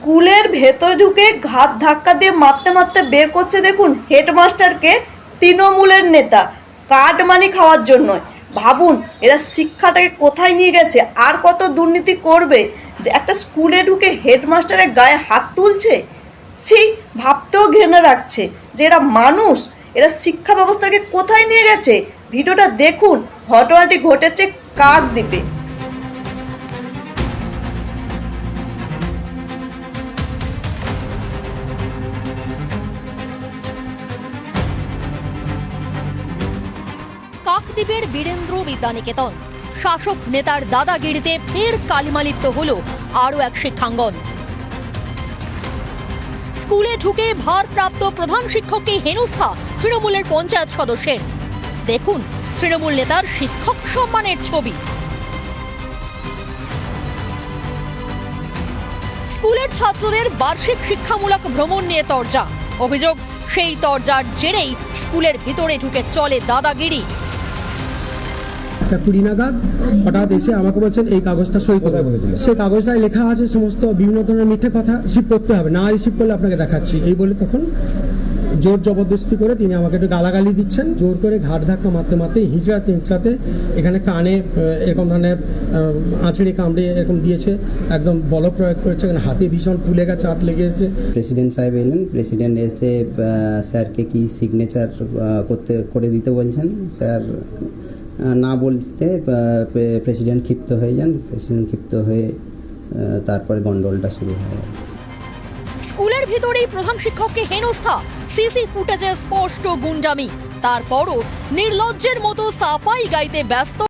স্কুলের ভেতরে ঢুকে ঘাত ধাক্কা দিয়ে মারতে মারতে বের করছে দেখুন হেডমাস্টারকে তৃণমূলের নেতা কার্ড মানি খাওয়ার জন্য ভাবুন, এরা শিক্ষাটাকে কোথায় নিয়ে গেছে? আর কত দুর্নীতি করবে যে একটা স্কুলে ঢুকে হেডমাস্টারের গায়ে হাত তুলছে? ছি, ভাবতেও ঘৃণা রাখছে যে এরা মানুষ, এরা শিক্ষা ব্যবস্থাকে কোথায় নিয়ে গেছে? ভিডিওটা দেখুন, ঘটনাটি ঘটেছে কাক দ্বীপে কাকদ্বীপের বীরেন্দ্র বিদ্যানিকেতন। শাসক নেতার দাদাগিরিতে ফের কালিমালিপ্ত হল আরও এক শিক্ষাঙ্গন। স্কুলে ঢুকে ভারপ্রাপ্ত প্রধান শিক্ষককে হেনস্থা, তৃণমূলের পঞ্চায়েত সদস্যের। দেখুন, তৃণমূল নেতার শিক্ষক সম্মানের ছবি। স্কুলের ছাত্রদের বার্ষিক শিক্ষামূলক ভ্রমণ নিয়ে তরজা। অভিযোগ, সেই তরজার জেরেই স্কুলের ভিতরে ঢুকে চলে দাদাগিরি। কুড়ি নাগাদ হঠাৎ এসে আমাকে বলছেন এই কাগজটা সই করে। সেই কাগজটায় লেখা আছে সমস্ত বিভিন্ন ধরনের মিথ্যে কথা রিসিভ করতে হবে না রিসিভ করলে আপনাকে দেখাচ্ছি। এই বলে তখন জোর জবরদস্তি করে তিনি আমাকে একটু গালাগালি দিচ্ছেন জোর করে ঘাট ধাক্কা মারতে মারতে হিঁচড়াতে হিঁচড়াতে এখানে কানে এরকম ধরনের আঁচড়ে কামড়ে এরকম দিয়েছে একদম বল প্রয়োগ করেছে এখানে হাতে ভীষণ ফুলে গেছে হাত লেগে গেছে। প্রেসিডেন্ট সাহেব এলেন প্রেসিডেন্ট এসে স্যারকে কি সিগনেচার করতে করে দিতে বলছেন? স্যার না বলতে প্রেসিডেন্ট ক্ষিপ্ত হয়ে যান। প্রেসিডেন্ট ক্ষিপ্ত হয়ে তারপরে গন্ডগোলটা শুরু হয়। স্কুলের ভিতরেই প্রধান শিক্ষককে হেনস্থা। সিসি ফুটেজে স্পষ্ট গুঞ্জামি। তারপরও নির্লজ্জের মতো সাফাই গাইতে ব্যস্ত